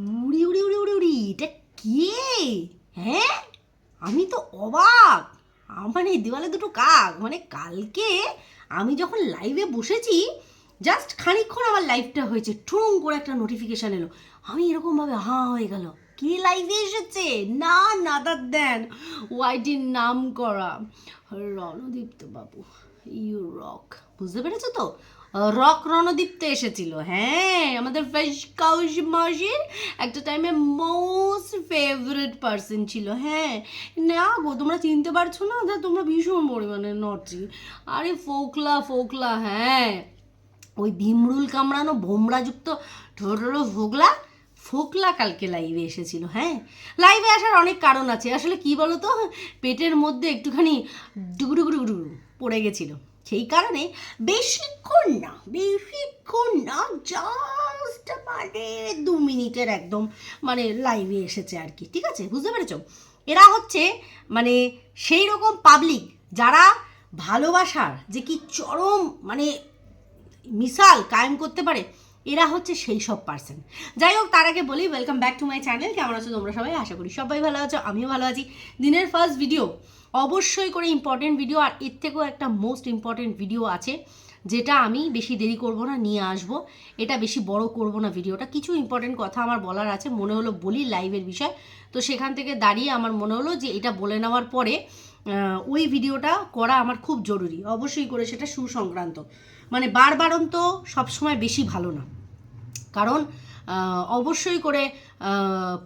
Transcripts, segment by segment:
উড়ি উড়ি উড়ি উড়ি উড়ি, এটা কে? হ্যাঁ? আমি তো অবাক। আমার এই দেওয়ালে দুটো কাক। মানে কালকে আমি যখন লাইভে বসেছি জাস্ট খানিকক্ষণ আমার লাইভটা হয়েছে। ঠুং করে একটা নোটিফিকেশান এলো। আমি এরকমভাবে হা হয়ে গেল। কে লাইভে এসেছে? না নাদার দেন ওয়াইটির নাম করা রণদীপ্ত বাবু ইউ রক বুঝতে পেরেছ তো? রক রণদীপ্ত এসেছিল। হ্যাঁ আমাদের ফেসকাউস মাসির একটা টাইমে মোস্ট ফেভারিট পার্সন ছিল। হ্যাঁ না গো, তোমরা চিনতে পারছ না? দা তোমরা ভীষণ পরিমাণে নটি আরে ফোকলা ফোকলা হ্যাঁ। ওই ভীমরুল কামড়ানো ভোমরাযুক্ত ঠোঁটলো ফোকলা ফোকলা কালকে লাইভে এসেছিল হ্যাঁ। লাইভে আসার অনেক কারণ আছে। আসলে কি বলো তো পেটের মধ্যে একটুখানি ডুগুডুগুডুগুডু পড়ে গেছিল। সেই কারণে বেশিক্ষণ না বেশিক্ষণ না জাস্ট মানে দু মিনিটের একদম মানে লাইভে এসেছে আর কি, ঠিক আছে? বুঝতে পেরেছ? এরা হচ্ছে মানে সেই রকম পাবলিক যারা ভালোবাসার যে কি চরম মানে মিশাল কায়েম করতে পারে এরা হচ্ছে সেই সব পার্সন যাই হোক, তার আগে বলি welcome back to my channel কেমন আছো তোমরা সবাই? আশা করি সবাই ভালো আছো, আমিও ভালো আছি। দিনের ফার্স্ট ভিডিও অবশ্যই করে ইম্পর্টেন্ট ভিডিও আর এর থেকেও একটা মোস্ট ইম্পর্টেন্ট ভিডিও আছে, যেটা আমি বেশি দেরি করব না, নিয়ে আসব। এটা বেশি বড় করব না ভিডিওটা কিছু ইম্পর্টেন্ট কথা আমার বলার আছে, মনে হলো বলি লাইভের বিষয়। তো সেখান থেকে দাঁড়িয়ে আমার মনে হলো যে এটা বলে নেওয়ার পরে ওই ভিডিওটা করা আমার খুব জরুরি। অবশ্যই করে সেটা সুসংক্রান্ত। মানে বারবারন তো সবসময় বেশি ভালো না। কারণ অবশ্যই করে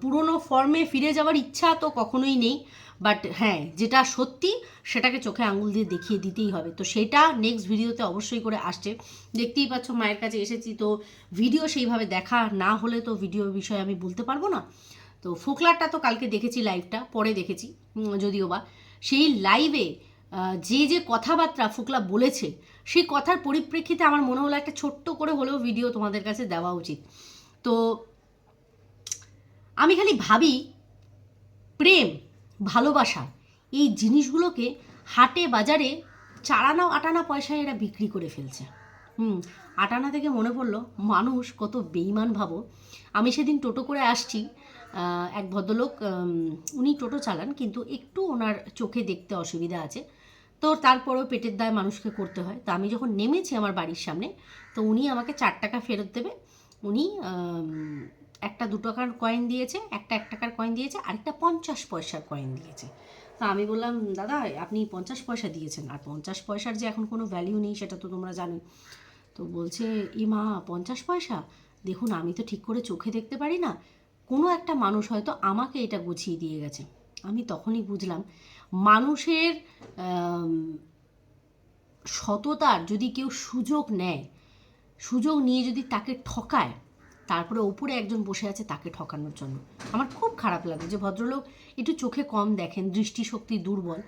পুরনো ফর্মে ফিরে যাওয়ার ইচ্ছা তো কখনোই নেই। বাট হ্যাঁ যেটা সত্যি, সেটাকে চোখে আঙুল দিয়ে দেখিয়ে দিতেই হবে। তো সেটা নেক্সট ভিডিওতে অবশ্যই করে আসছে। দেখতেই পাচ্ছ, মায়ের কাছে এসেছি। তো ভিডিও সেইভাবে দেখা না হলে তো ভিডিও বিষয়ে আমি বলতে পারব না। তো ফোকলারটা তো কালকে দেখেছি লাইভটা পরে দেখেছি যদিও বা। সেই লাইভে যে যে কথাবার্তা ফুকলা বলেছে, সেই কথার পরিপ্রেক্ষিতে আমার মনে হলো একটা ছোট্ট করে হলেও ভিডিও তোমাদের কাছে দেওয়া উচিত। তো, আমি খালি ভাবি, প্রেম, ভালোবাসা, এই জিনিসগুলোকে হাটে বাজারে চারানা আটানা পয়সায় এরা বিক্রি করে ফেলছে। হুম, আটানা থেকে মনে পড়ল, মানুষ কত বেইমান ভাবো। আমি সেদিন টোটো করে আসছি এক ভদ্রলোক উনি টোটো চালান, কিন্তু একটু ওনার চোখে দেখতে অসুবিধা আছে। তো তারপরেও পেটের দায় মানুষকে করতে হয়। তো আমি যখন নেমেছি আমার বাড়ির সামনে, তো উনি আমাকে চার টাকা ফেরত দেবে। উনি একটা দু টাকার কয়েন দিয়েছে, একটা এক টাকার কয়েন দিয়েছে, আরেকটা পঞ্চাশ পয়সার কয়েন দিয়েছে। তো আমি বললাম, দাদা, আপনি পঞ্চাশ পয়সা দিয়েছেন, আর পঞ্চাশ পয়সার যে এখন কোনো ভ্যালিউ নেই, সেটা তো তোমরা জানোই। তো বলছে এ মা পঞ্চাশ পয়সা? দেখুন, আমি তো ঠিক করে চোখে দেখতে পারি না। কোনো একটা মানুষ হয়তো আমাকে এটা গুছিয়ে দিয়ে গেছে। আমি তখনই বুঝলাম, মানুষের সততার যদি কেউ সুযোগ নেয়, সুযোগ নিয়ে যদি তাকে ঠকায়, তারপরে ওপরে একজন বসে আছে তাকে ঠকানোর জন্য। আমার খুব খারাপ লাগে যে ভদ্রলোক একটু চোখে কম দেখেন, দৃষ্টিশক্তি দুর্বল,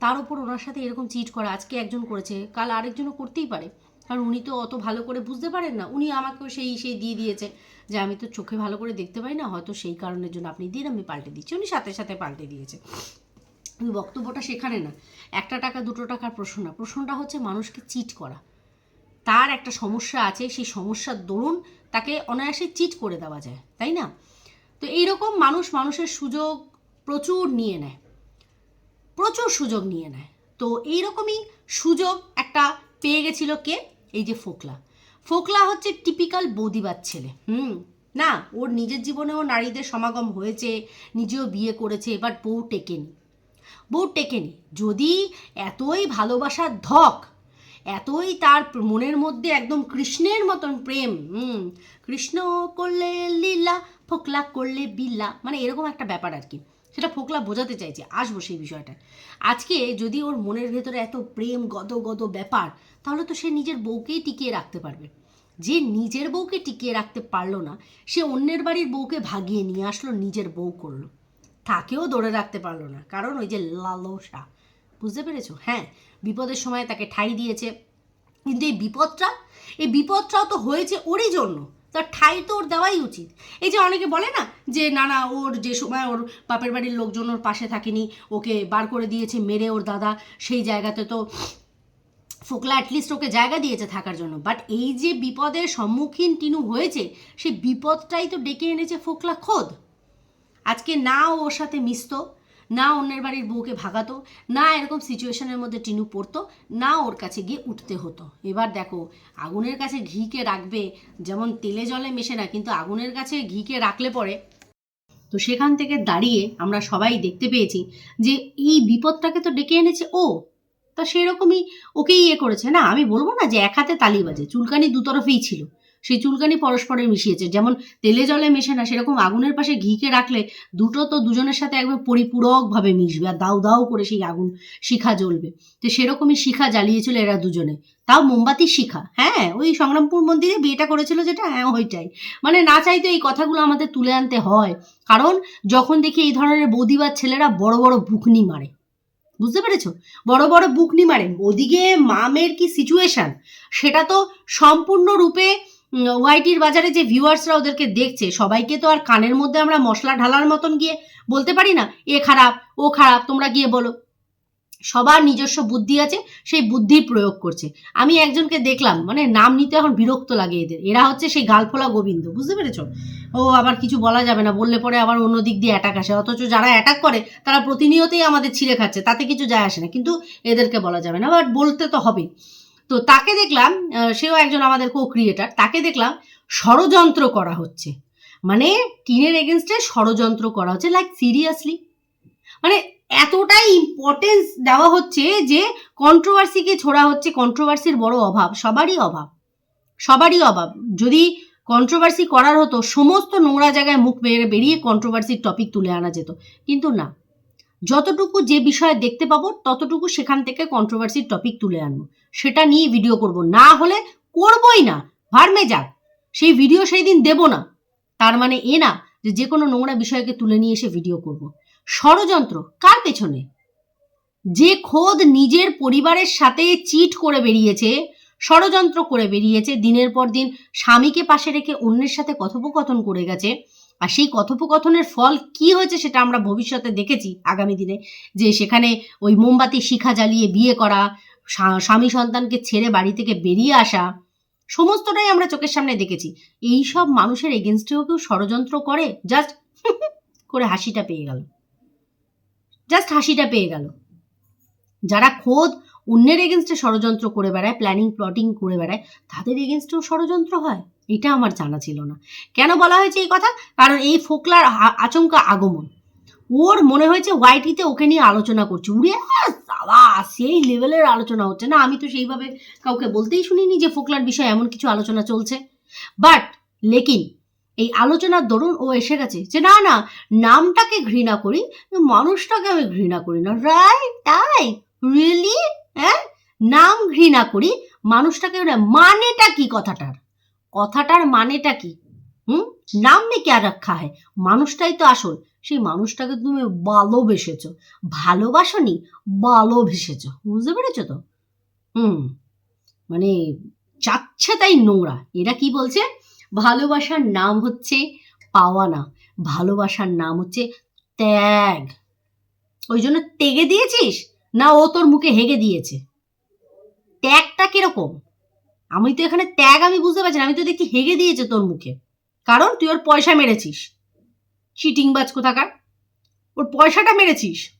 তার উপর ওনার সাথে এরকম চিট করা, আজকে একজন করেছে, কাল আরেকজনও করতেই পারে। কারণ উনি তো অত ভালো করে বুঝতে পারেন না। উনি আমাকেও সেই সেই দিয়ে দিয়েছে যে আমি তো চোখে ভালো করে দেখতে পাই না, হয়তো সেই কারণের জন্য আপনি দিন, আমি পাল্টে দিচ্ছি। উনি সাথে সাথে পাল্টে দিয়েছে। বক্তব্যটা সেখানে না। একটা টাকা, দুটো টাকার প্রশ্ন না। প্রশ্নটা হচ্ছে মানুষকে চিট করা। তার একটা সমস্যা আছে, সেই সমস্যার দরুন তাকে অনায়াসে চিট করে দেওয়া যায়, তাই না? তো এইরকম মানুষ মানুষের সুযোগ প্রচুর নিয়ে নেয়। প্রচুর সুযোগ নিয়ে নেয়। তো এইরকমই সুযোগ একটা পেয়ে গেছিল কে? এই যে ফোকলা। ফোকলা হচ্ছে টিপিক্যাল বৌদিবার ছেলে, হুম? না, ওর নিজের জীবনেও নারীদের সমাগম হয়েছে, নিজেও বিয়ে করেছে এবার বউ টেকেনি। বউ টেকেনি। যদি এতই ভালোবাসার ধক, এতই তার মনের মধ্যে একদম কৃষ্ণের মতন প্রেম, হুম? কৃষ্ণ করলে লীলা, ফোকলা করলে বিল্লা মানে এরকম একটা ব্যাপার আর কি। সেটা ফোকলা বোঝাতে চাইছে। আসব সেই বিষয়টা আজকে যদি ওর মনের ভেতরে এত প্রেম গদ গদ ব্যাপার তাহলে তো সে নিজের বউকেই টিকিয়ে রাখতে পারবে। যে নিজের বউকে টিকিয়ে রাখতে পারল না, সে অন্যের বাড়ির বউকে ভাগিয়ে নিয়ে আসলো, নিজের বউ করল। তাকেও ধরে রাখতে পারল না, কারণ ওই যে লালসা। বুঝতে পেরেছ? হ্যাঁ বিপদের সময় তাকে ঠাই দিয়েছে। কিন্তু এই বিপদটা, এই বিপদটাও তো হয়েছে ওরই জন্য। তার ঠাই তো ওর দেওয়াই উচিত। এই যে অনেকে বলে না যে, না না, ওর যে সময় ওর বাপের বাড়ির লোকজন ওর পাশে থাকেনি, ওকে বার করে দিয়েছে, মেরে ওর দাদা, সেই জায়গাতে তো ফোকলা অ্যাটলিস্ট ওকে জায়গা দিয়েছে থাকার জন্য। বাট এই যে বিপদের সম্মুখীন টিনু হয়েছে, সে বিপদটাই তো ডেকে এনেছে ফোকলা খোদ। আজকে না ওর সাথে মিশতো, না অন্যের বাড়ির বউকে ভাগাতো, না এরকম সিচুয়েশনের মধ্যে টিনু পড়তো, না ওর কাছে গিয়ে উঠতে হতো। এবার দেখো, আগুনের কাছে ঘিকে রাখবে, যেমন তেলে জলে মেশে না, কিন্তু আগুনের কাছে ঘিকে রাখলে পরে তো সেখান থেকে দাঁড়িয়ে আমরা সবাই দেখতে পেয়েছি যে এই বিপদটাকে তো ডেকে এনেছে ও। তা সেরকমই ওকে ইয়ে করেছে। না, আমি বলব না যে এক হাতে তালি বাজে, চুলকানি দুতরফেই ছিল। সেই চুলকানি পরস্পরে মিশিয়েছে। যেমন তেলে জলে মেশে না, সেরকম আগুনের পাশে ঘিকে রাখলে দুটো তো দুজনের সাথে একবার পরিপূরকভাবে মিশবে আর দাউ দাউ করে সেই আগুন শিখা জ্বলবে। তো সেরকমই শিখা জ্বালিয়েছিল এরা দুজনে। তাও মোমবাতির শিখা। হ্যাঁ ওই সংগ্রামপুর মন্দিরে বিয়েটা করেছিল যেটা হ্যাঁ ওইটাই। মানে না চাইতে এই কথাগুলো আমাদের তুলে আনতে হয়। কারণ যখন দেখি এই ধরনের বৌদিবার ছেলেরা বড় বড় বুকনি মারে। বুঝতে পেরেছ? বড় বড় বুকনি মারে। ওদিকে মামের কি সিচুয়েশন সেটা তো সম্পূর্ণরূপে ওয়াইটির বাজারে যে ভিউয়ার্সরা ওদেরকে দেখছে, সবাইকে তো আর কানের মধ্যে আমরা মশলা ঢালার মতন গিয়ে বলতে পারি না, এ খারাপ, ও খারাপ, তোমরা গিয়ে বলো। সবার নিজস্ব বুদ্ধি আছে, সেই বুদ্ধির প্রয়োগ করছে। আমি একজনকে দেখলাম মানে নাম নিতে এখন বিরক্ত লাগে এদের। এরা হচ্ছে সেই গালফোলা গোবিন্দ, বুঝতে পেরেছ? ও আবার কিছু বলা যাবে না, বললে পরে আবার অন্য দিক দিয়ে অ্যাটাক আসে। অথচ যারা অ্যাটাক করে, তারা প্রতিনিয়তই আমাদের ছিঁড়ে খাচ্ছে, তাতে কিছু যায় আসে না। কিন্তু এদেরকে বলা যাবে না বাট বলতে তো হবে। তো তাকে দেখলাম সেও একজন আমাদের কো ক্রিয়েটার তাকে দেখলাম ষড়যন্ত্র করা হচ্ছে। মানে টিনের এগেনস্টে ষড়যন্ত্র করা হচ্ছে লাইক সিরিয়াসলি মানে এতটাই ইম্পর্টেন্স দেওয়া হচ্ছে যে কন্ট্রোভার্সিকে ছোড়া হচ্ছে কন্ট্রোভার্সির বড় অভাব, সবারই অভাব সবারই অভাব। যদি কন্ট্রোভার্সি করার হতো, সমস্ত নোংরা জায়গায় মুখ বের- বেরিয়ে কন্ট্রোভার্সির টপিক তুলে আনা যেত। কিন্তু না, যতটুকু যে বিষয়ে দেখতে পাবো, ততটুকু সেখান থেকে কন্ট্রোভার্সির টপিক তুলে আনব। সেটা নিয়ে ভিডিও করব। না হলে করবই না। ভার্মে যাক। সেই ভিডিও সেই দিন দেবো না। তার মানে এ না যে যে কোনো নোংরা বিষয়কে তুলে নিয়ে এসে ভিডিও করব। ষড়যন্ত্র, কার পেছনে? যে খোদ নিজের পরিবারের সাথে চিট করে বেরিয়েছে, ষড়যন্ত্র করে বেরিয়েছে, দিনের পর দিন স্বামীকে পাশে রেখে অন্যের সাথে কথোপকথন করে গেছে। আর সেই কথোপকথনের ফল কি হয়েছে সেটা আমরা ভবিষ্যতে দেখেছি আগামী দিনে। যে সেখানে ওই মোমবাতি শিখা জ্বালিয়ে বিয়ে করা স্বা- স্বামী সন্তানকে ছেড়ে বাড়ি থেকে বেরিয়ে আসা, সমস্তটাই আমরা চোখের সামনে দেখেছি। এই সব মানুষের এগেনস্টেও কেউ ষড়যন্ত্র করে? জাস্ট করে হাসিটা পেয়ে গেল। জাস্ট হাসিটা পেয়ে গেল। যারা খোদ অন্যের এগেনস্টে ষড়যন্ত্র করে বেড়ায় প্ল্যানিং প্লটিং করে বেড়ায়, তাদের এগেনস্টেও ষড়যন্ত্র হয়। এটা আমার জানা ছিল না। কেন বলা হয়েছে এই কথা? কারণ এই ফোকলার আচমকা আগমন। ওর মনে হয়েছে ওয়াইটিতে ওকে নিয়ে আলোচনা করছে। উড়ে সেই লেভেলের আলোচনা হচ্ছে। না, আমি তো সেইভাবে কাউকে বলতেই শুনিনি যে ফোকলার বিষয়ে এমন কিছু আলোচনা চলছে। বাট লেকিন এই আলোচনার দরুন ও এসে গেছে যে, না না, নামটাকে ঘৃণা করি, মানুষটাকে আমি ঘৃণা করি না। রাইট তাই? রিয়েলি হ্যাঁ? নাম ঘৃণা করি, মানুষটাকে মানেটা কি কথাটার? কথাটার মানেটা কি? হুম? নাম মে ক্যা রক্ষা হয়? মানুষটাই তো আসল। সেই মানুষটাকে তুমি ভালোবেসেছো, ভালোবাসনি, ভালোবেসেছো। বুঝতে পেরেছ তো? হুম মানে চাচ্ছে তাই নোংরা। এরা কি বলছে? ভালোবাসার নাম হচ্ছে পাওয়া না ভালোবাসার নাম হচ্ছে ত্যাগ। ওই জন্য তেগে দিয়েছিস? না, ও তোর মুখে হেগে দিয়েছে। ত্যাগটা কীরকম? আমি তো এখানে ত্যাগ আমি বুঝতে পারছি না। আমি তো দেখি হেগে দিয়েছে তোর মুখে। কারণ তুই ওর পয়সা মেরেছিস। চিটিং বাজ কোথাকার? ওর পয়সাটা মেরেছিস।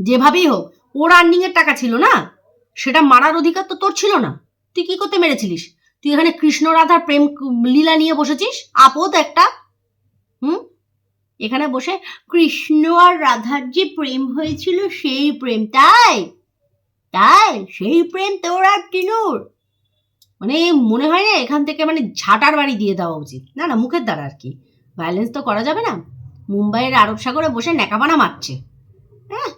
যেভাবেই হোক, ওর আর্নিং এর টাকা ছিল না? সেটা মারার অধিকার তো তোর ছিল না। তুই কি করতে মেরেছিলিস? তুই এখানে কৃষ্ণ রাধার প্রেম লীলা নিয়ে বসেছিস? আপদ একটা। হুম? এখানে বসে কৃষ্ণ আর রাধার যে প্রেম হয়েছিল সেই প্রেম। তাই? তাই? সেই প্রেম তোর আর টিনুর। মানে মনে হয় না এখান থেকে মানে ঝাঁটার বাড়ি দিয়ে দেওয়া উচিত। না না, মুখের দ্বারা আর কি। ভায়োলেন্স তো করা যাবে না। মুম্বাইয়ের আরব সাগরে বসে ন্যাকাবানা মারছে। হ্যাঁ?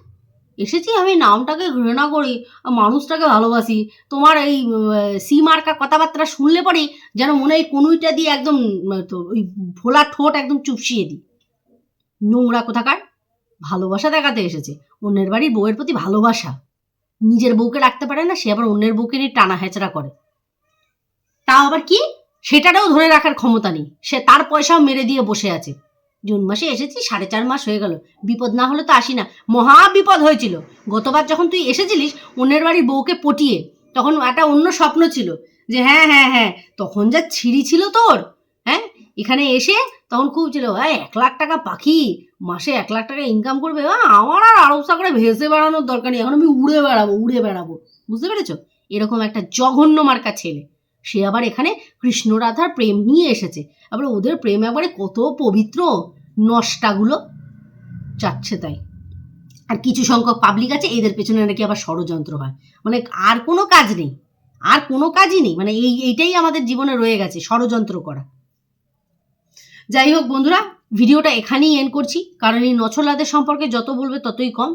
এসেছি, আমি নামটাকে ঘৃণা করি মানুষটাকে ভালোবাসি। তোমার এই সি মার্কা কথাবার্তা শুনলে পরেই যেন মনে হয় কনুইটা দিয়ে একদম ওই ভোলা ঠোঁট একদম চুপসিয়ে দিই। নোংরা কোথাকার? ভালোবাসা দেখাতে এসেছে। অন্যের বাড়ির বউয়ের প্রতি ভালোবাসা। নিজের বউকে রাখতে পারে না, সে আবার অন্যের বউকে নিয়ে টানা হেঁচড়া করে। তা আবার কি? সেটাটাও ধরে রাখার ক্ষমতা নেই। সে তার পয়সাও মেরে দিয়ে বসে আছে। জুন মাসে এসেছি, সাড়ে চার মাস হয়ে গেল। বিপদ না হলে তো আসি না। মহা বিপদ হয়েছিল। গতবার যখন তুই এসেছিলিস, অন্যের বাড়ির বউকে পটিয়ে, তখন একটা অন্য স্বপ্ন ছিল যে হ্যাঁ হ্যাঁ হ্যাঁ তখন যা ছিঁড়ি ছিল তোর হ্যাঁ এখানে এসে তখন খুব ছিল হ্যাঁ এক লাখ টাকা পাখি, মাসে এক লাখ টাকা ইনকাম করবে আমার আর আরব সাগরে ভেসে বেড়ানোর দরকার নেই, এখন আমি উড়ে বেড়াবো উড়ে বেড়াবো। বুঝতে পেরেছ? এরকম একটা জঘন্য মার্কা ছেলে। সে আবার এখানে কৃষ্ণ রাধার প্রেম নিয়ে এসেছে। আবার ওদের প্রেম একবারে কত পবিত্র, নষ্টাগুলো চাচ্ছে তাই। আর কিছু সংখ্যক পাবলিক আছে, এদের পেছনে নাকি আবার ষড়যন্ত্র হয়। মানে আর কোনো কাজ নেই, আর কোনো কাজই নেই। মানে এই, এইটাই আমাদের জীবনে রয়ে গেছে, ষড়যন্ত্র করা। যাই হোক বন্ধুরা, ভিডিওটা এখানেই এন্ড করছি। কারণ এই নছলাদের সম্পর্কে যত বলবে ততই কম।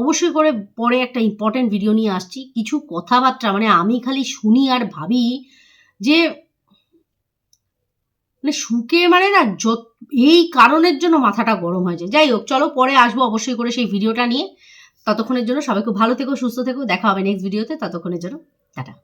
অবশ্যই করে পরে একটা ইম্পর্টেন্ট ভিডিও নিয়ে আসছি। কিছু কথাবার্তা মানে আমি খালি শুনি আর ভাবি যে মানে শুকে মানে না যত, এই কারণের জন্য মাথাটা গরম হয়েছে যাই হোক, চলো পরে আসব অবশ্যই করে সেই ভিডিওটা নিয়ে। ততক্ষণের জন্য সবাই খুব ভালো থেকো, সুস্থ থেকো। দেখা হবে নেক্সট ভিডিওতে ততক্ষণের জন্য, টাটা।